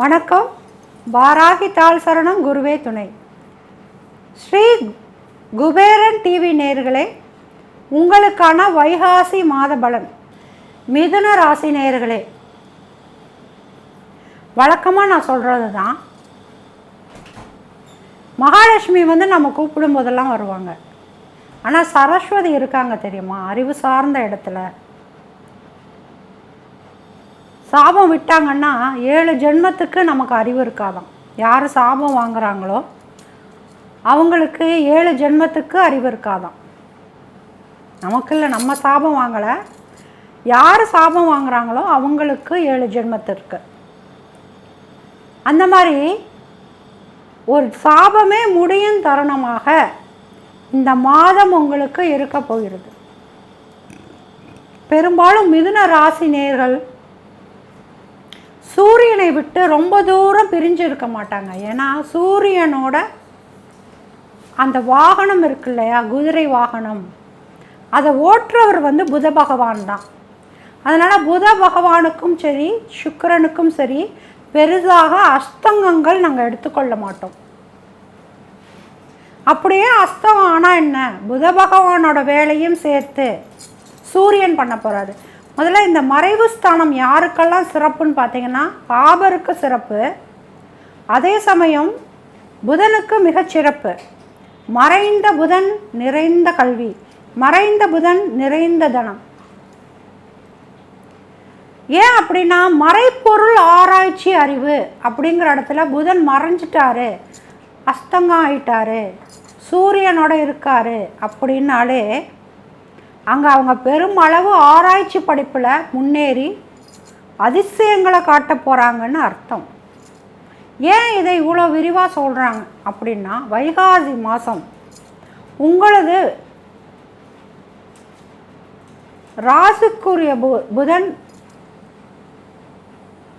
வணக்கம். வாராகி தாள் சரணம் குருவே துணை. ஸ்ரீ குபேரன் டிவி நேயர்களே உங்களுக்கான வைகாசி மாத பலன். மிதுன ராசி நேயர்களே வழக்கமாக நான் சொல்கிறது தான் மகாலட்சுமி வந்து நம்ம கூப்பிடும் போதெல்லாம் வருவாங்க. ஆனால் சரஸ்வதி இருக்காங்க தெரியுமா? அறிவு சார்ந்த இடத்துல. சாபம் விட்டாங்கன்னா ஏழு ஜென்மத்துக்கு நமக்கு அறிவு இருக்காதாம் யார் சாபம் வாங்குறாங்களோ அவங்களுக்கு ஏழு ஜென்மத்துக்கு அறிவு இருக்காதாம் நமக்கு இல்லை நம்ம சாபம் வாங்கலை. யார் சாபம் வாங்குறாங்களோ அவங்களுக்கு ஏழு ஜென்மத்திற்கு அந்த மாதிரி ஒரு சாபமே முடியும் தருணமாக இந்த மாதம் உங்களுக்கு இருக்க போகிறது. பெரும்பாலும் மிதுன ராசி நேர்கள் சூரியனை விட்டு ரொம்ப தூரம் பிரிஞ்சு இருக்க மாட்டாங்க. ஏன்னா சூரியனோட அந்த வாகனம் இருக்கு இல்லையா? குதிரை வாகனம். அதை ஓட்டுறவர் வந்து புத பகவான் தான். அதனால் புத பகவானுக்கும் சரி சுக்கரனுக்கும் சரி பெரிதாக அஸ்தங்கங்கள் நாங்கள் எடுத்துக்கொள்ள மாட்டோம். அப்படியே அஸ்தம் ஆனால் என்ன? புத பகவானோட வேலையும் சேர்த்து சூரியன் பண்ண போகிறாரு முதல்ல இந்த மறைவு ஸ்தானம் யாருக்கெல்லாம் சிறப்புன்னு பார்த்தீங்கன்னா பாபருக்கு சிறப்பு. அதே சமயம் புதனுக்கு மிகச் சிறப்பு. மறைந்த புதன் நிறைந்த கல்வி. மறைந்த புதன் நிறைந்த தனம். ஏன் அப்படின்னா மறைப்பொருள் ஆராய்ச்சி அறிவு அப்படிங்கிற இடத்துல புதன் மறைஞ்சிட்டாரு. அஸ்தங்கம் ஆயிட்டாரு. சூரியனோட இருக்கார் அப்படின்னாலே அங்கே அவங்க பெருமளவு ஆராய்ச்சி படிப்பில் முன்னேறி அதிசயங்களை காட்ட போகிறாங்கன்னு அர்த்தம். ஏன் இதை இவ்வளோ விரிவாக சொல்கிறாங்க அப்படின்னா வைகாசி மாதம் உங்களது ராசுக்குரிய பு புதன்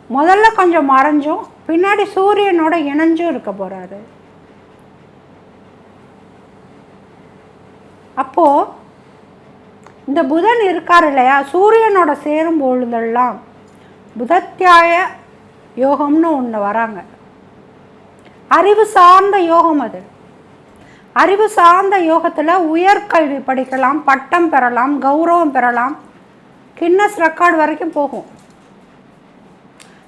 முதல்ல கொஞ்சம் மறைஞ்சும் பின்னாடி சூரியனோட இணைஞ்சும் இருக்க போகிறாரு அப்போது இந்த புதன் இருக்கார் இல்லையா? சூரியனோட சேரும் பொழுதெல்லாம் புதத்தியாய யோகம்னு ஒன்று வராங்க. அறிவு சார்ந்த யோகம் அது. அறிவு சார்ந்த யோகத்தில் உயர்கல்வி படிக்கலாம் பட்டம் பெறலாம் கௌரவம் பெறலாம். கின்னஸ் ரெக்கார்டு வரைக்கும் போகும்.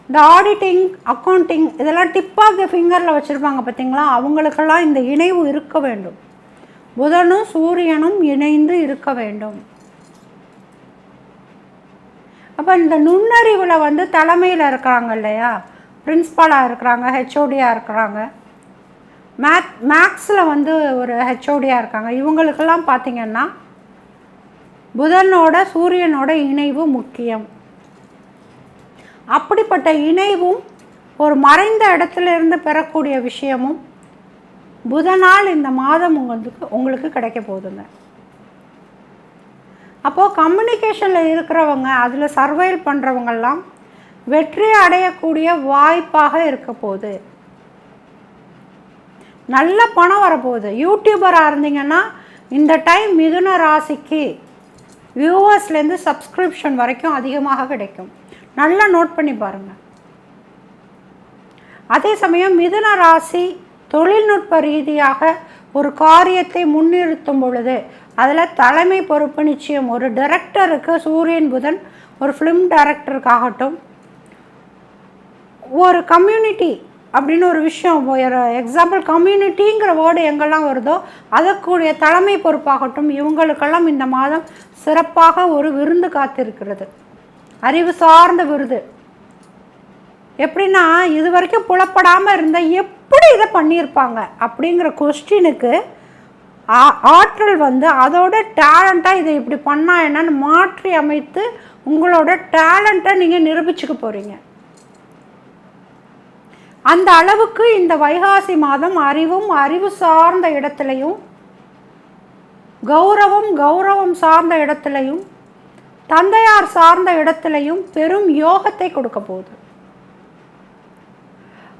இந்த ஆடிட்டிங் அக்கௌண்டிங் இதெல்லாம் டிப் ஆஃப் த ஃபிங்கரில் வச்சுருப்பாங்க பார்த்தீங்களா அவங்களுக்கெல்லாம் இந்த இணைவு இருக்க வேண்டும். புதனும் சூரியனும் இணைந்து இருக்க வேண்டும். அப்போ இந்த நுண்ணறிவில் வந்து தலைமையில் இருக்கிறாங்க இல்லையா? பிரின்ஸ்பாலாக இருக்கிறாங்க ஹெச்ஓடியாக இருக்கிறாங்க. மேத் மேக்ஸில் வந்து ஒரு ஹெச்ஓடியாக இருக்காங்க. இவங்களுக்கெல்லாம் பார்த்திங்கன்னா புதனோட சூரியனோட இணைவு முக்கியம். அப்படிப்பட்ட இணைவும் ஒரு மறைந்த இடத்துல இருந்து பெறக்கூடிய விஷயமும் புதனால் இந்த மாதம் உங்களுக்கு உங்களுக்கு கிடைக்க போகுதுங்க. அப்போது கம்யூனிகேஷனில் இருக்கிறவங்க அதில் சர்வைல் பண்ணுறவங்கெல்லாம் வெற்றி அடையக்கூடிய வாய்ப்பாக இருக்க போகுது. நல்ல பணம் வரப்போகுது. யூடியூபராக இருந்தீங்கன்னா இந்த டைம் மிதுன ராசிக்கு வியூவர்ஸ்லேருந்து சப்ஸ்கிரிப்ஷன் வரைக்கும் அதிகமாக கிடைக்கும். நல்லா நோட் பண்ணி பாருங்கள் அதே சமயம் மிதுன ராசி தொழில்நுட்ப ரீதியாக ஒரு காரியத்தை முன்னிறுத்தும் பொழுது அதில் தலைமை பொறுப்பு நிச்சயம். ஒரு டைரக்டருக்கு சூரியன் புதன் ஒரு ஃபிலிம் டைரக்டருக்காகட்டும் ஒரு கம்யூனிட்டி அப்படின்னு ஒரு விஷயம் ஒரு எக்ஸாம்பிள் கம்யூனிட்டிங்கிற வேர்டு எங்கெல்லாம் வருதோ அதற்குரிய தலைமை பொறுப்பாகட்டும் இவங்களுக்கெல்லாம் இந்த மாதம் சிறப்பாக ஒரு விருந்து காத்திருக்கிறது. அறிவு சார்ந்த விருது. எப்படின்னா இது வரைக்கும் புலப்படாமல் இருந்தால் எப்படி இதை பண்ணியிருப்பாங்க அப்படிங்கிற கொஸ்டினுக்கு ஆற்றல் வந்து அதோட டேலண்ட்டாக இதை இப்படி பண்ணால் என்னன்னு மாற்றி அமைத்து உங்களோட டேலண்ட்டை நீங்கள் நிரூபிச்சுக்க போகிறீங்க அந்த அளவுக்கு இந்த வைகாசி மாதம் அறிவும் அறிவு சார்ந்த இடத்துலையும் கௌரவம் கௌரவம் சார்ந்த இடத்துலையும் தந்தையார் சார்ந்த இடத்துலையும் பெரும் யோகத்தை கொடுக்க போகுது.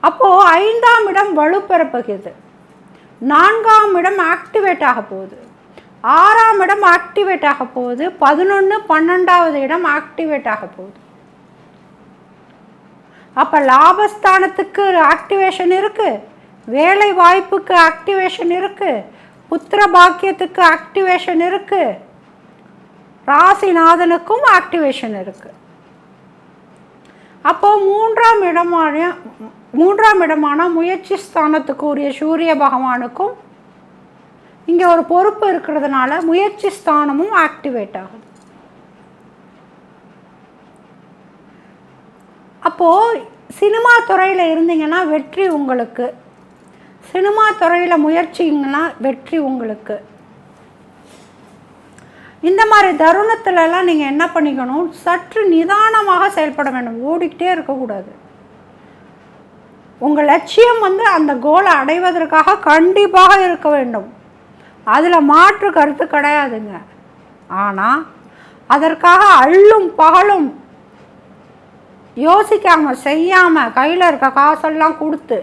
அப்போது ஐந்தாம் இடம் வலுப்பெறப்போகிறது. நான்காம் இடம் ஆக்டிவேட் ஆக போகுது. ஆறாம் இடம் ஆக்டிவேட் ஆக போகுது. பதினொன்று பன்னெண்டாவது இடம் ஆக்டிவேட் ஆக போகுது. அப்போ லாபஸ்தானத்துக்கு ஆக்டிவேஷன் இருக்குது வேலை வாய்ப்புக்கு ஆக்டிவேஷன் இருக்குது புத்திர பாக்கியத்துக்கு ஆக்டிவேஷன் இருக்குது ராசிநாதனுக்கும் ஆக்டிவேஷன் இருக்குது அப்போ மூன்றாம் இடமான மூன்றாம் இடமான முயற்சி ஸ்தானத்துக்கு உரிய சூரிய பகவானுக்கும் இங்கே ஒரு பொறுப்பு இருக்கிறதுனால முயற்சி ஸ்தானமும் ஆக்டிவேட் ஆகுது அப்போது சினிமா துறையில் இருந்தீங்கன்னா வெற்றி உங்களுக்கு. சினிமா துறையில் முயற்சிங்கன்னா வெற்றி உங்களுக்கு. இந்த மாதிரி தருணத்துலலாம் நீங்கள் என்ன பண்ணிக்கணும்? சற்று நிதானமாக செயல்பட வேண்டும். ஓடிக்கிட்டே இருக்கக்கூடாது. உங்கள் லட்சியம் வந்து அந்த கோலை அடைவதற்காக கண்டிப்பாக இருக்க வேண்டும். அதில் மாற்று கருத்து கிடையாதுங்க. ஆனால் அதற்காக அள்ளும் பகலும் யோசிக்காமல் செய்யாமல் கையில் இருக்க காசெல்லாம் கொடுத்து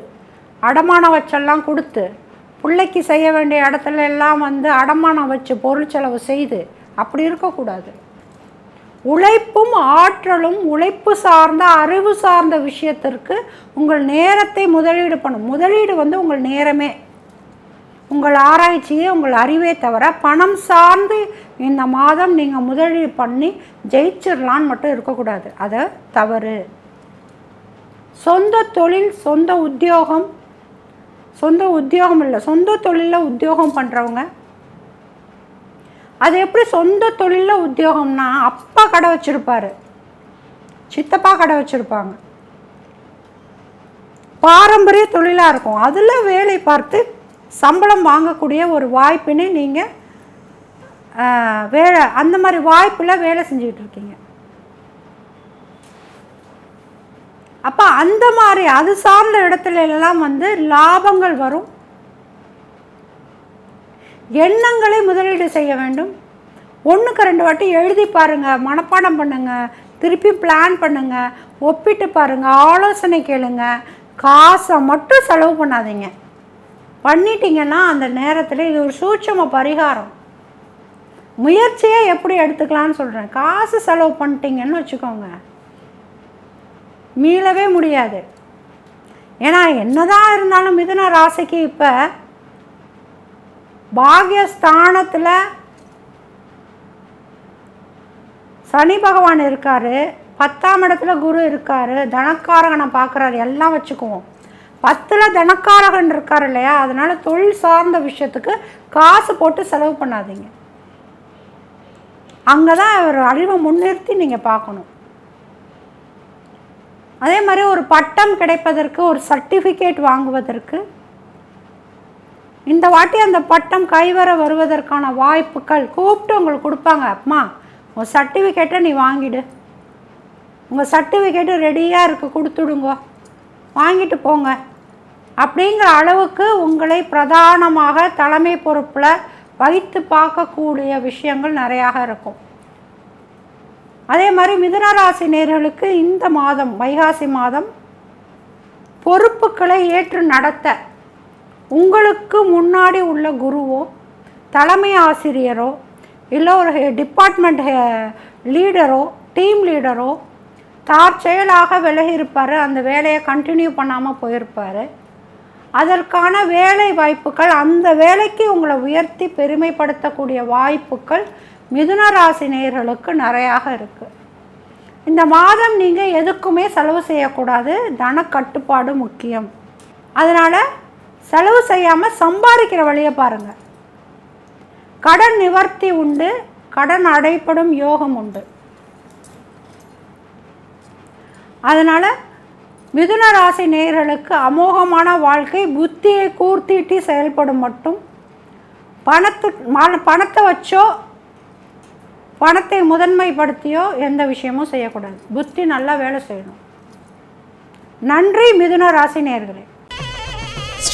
அடமானம் வச்செல்லாம் கொடுத்து பிள்ளைக்கு செய்ய வேண்டிய இடத்துல எல்லாம் வந்து அடமானம் வச்சு பொருள் செலவு செய்து அப்படி இருக்கக்கூடாது. உழைப்பும் ஆற்றலும் உழைப்பு சார்ந்த அறிவு சார்ந்த விஷயத்திற்கு உங்கள் நேரத்தை முதலீடு பண்ணும். முதலீடு வந்து உங்கள் நேரமே. உங்கள் ஆராய்ச்சியே உங்கள் அறிவே தவிர பணம் சார்ந்து இந்த மாதம் நீங்கள் முதலீடு பண்ணி ஜெயிச்சிடலான்னு மட்டும் இருக்கக்கூடாது. அதை தவறு. சொந்த தொழில் சொந்த உத்தியோகம். சொந்த உத்தியோகம் இல்லை. சொந்த தொழிலில் உத்தியோகம் பண்ணுறவங்க அது எப்படி சொந்த தொழிலில் உத்தியோகம்னா அப்பா கடை வச்சுருப்பாரு. சித்தப்பா கடை வச்சுருப்பாங்க. பாரம்பரிய தொழிலாக இருக்கும். அதில் வேலை பார்த்து சம்பளம் வாங்கக்கூடிய ஒரு வாய்ப்பினை நீங்கள் வேலை அந்த மாதிரி வாய்ப்பில் வேலை செஞ்சுக்கிட்டு இருக்கீங்க. அப்போ அந்த மாதிரி அது சார்ந்த இடத்துல எல்லாம் வந்து லாபங்கள் வரும். எண்ணங்களை முதலீடு செய்ய வேண்டும். ஒன்றுக்கு ரெண்டு வாட்டி எழுதி பாருங்கள் மனப்பாடம் பண்ணுங்கள் திருப்பி பிளான் பண்ணுங்கள் ஒப்பிட்டு பாருங்கள் ஆலோசனை கேளுங்க. காசை மட்டும் செலவு பண்ணாதீங்க. பண்ணிட்டீங்கன்னா அந்த நேரத்தில் இது ஒரு சூட்சம பரிகாரம். முயற்சியை எப்படி எடுத்துக்கலான்னு சொல்கிறேன் காசு செலவு பண்ணிட்டீங்கன்னு வச்சுக்கோங்க. மீளவே முடியாது. ஏன்னா என்னதான் இருந்தாலும் மிதுன ராசிக்கு இப்போ பாகியஸ்தானத்தில் சனி பகவான் இருக்கார். பத்தாம் இடத்துல குரு இருக்கார். தனக்காரகனை பார்க்குறாரு. எல்லாம் வச்சுக்குவோம். பத்தில் தனக்காரகன் இருக்கார் இல்லையா? அதனால் தொழில் சார்ந்த விஷயத்துக்கு காசு போட்டு செலவு பண்ணாதீங்க. அங்கே தான் ஒரு அறிவை முன்னிறுத்தி நீங்கள் பார்க்கணும். அதே மாதிரி ஒரு பட்டம் கிடைப்பதற்கு ஒரு சர்டிஃபிகேட் வாங்குவதற்கு இந்த வாட்டி அந்த பட்டம் கைவர வருவதற்கான வாய்ப்புகள் கூப்பிட்டு உங்களுக்கு கொடுப்பாங்க. அம்மா உங்கள் சர்டிஃபிகேட்டை நீ வாங்கிடு. உங்கள் சர்டிஃபிகேட்டு ரெடியாக இருக்குது கொடுத்துடுங்க. வாங்கிட்டு போங்க. அப்படிங்கிற அளவுக்கு உங்களை பிரதானமாக தலைமை பொறுப்பில் வைத்து பார்க்கக்கூடிய விஷயங்கள் நிறையாக இருக்கும். அதே மாதிரி மிதுனராசி நேர்களுக்கு இந்த மாதம் வைகாசி மாதம் பொறுப்புகளை ஏற்று நடத்த உங்களுக்கு முன்னாடி உள்ள குருவோ தலைமை ஆசிரியரோ இல்லை ஒரு டிபார்ட்மெண்ட் லீடரோ டீம் லீடரோ தார்ச்செயலாக விலகி இருப்பார் அந்த வேலையை கண்டினியூ பண்ணாமல் போயிருப்பார். அதற்கான வேலை வாய்ப்புகள் அந்த வேலைக்கு உங்களை உயர்த்தி பெருமைப்படுத்தக்கூடிய வாய்ப்புகள் மிதுன ராசி நேயர்களுக்கு நிறையாக இருக்குது இந்த மாதம் நீங்கள் எதுக்குமே செலவு செய்யக்கூடாது தன கட்டுப்பாடு முக்கியம். அதனால் செலவு செய்யாமல் சம்பாதிக்கிற வழியை பாருங்கள் கடன் நிவர்த்தி உண்டு கடன் அடைப்படும் யோகம் உண்டு. அதனால் மிதுன ராசி நேயர்களுக்கு அமோகமான வாழ்க்கை புத்தியை கூர்த்திட்டு செயல்படும் மட்டும். பணத்து பணத்தை வச்சோ பணத்தை முதன்மைப்படுத்தியோ எந்த விஷயமும் செய்யக்கூடாது. புத்தி நல்லா வேலை செய்யணும். நன்றி மிதுன ராசி நேயர்களே.